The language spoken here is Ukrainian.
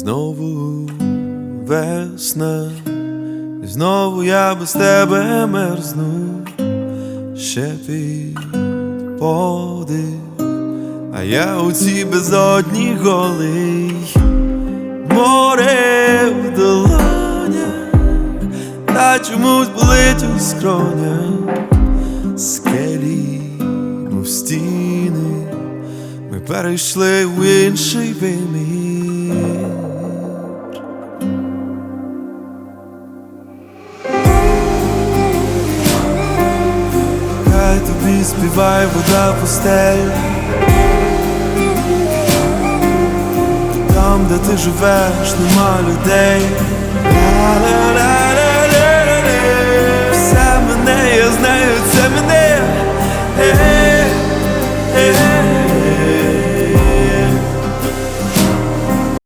Знову весна, знову я без тебе мерзну, ще під подих, а я у цій безодні голий, море в долонях, та чомусь болить у скронях, скелі, мов стіни, ми перейшли в інший вимір. Хай тобі співає вода пустель Там, де ти живеш, нема людей Ла-ла-ла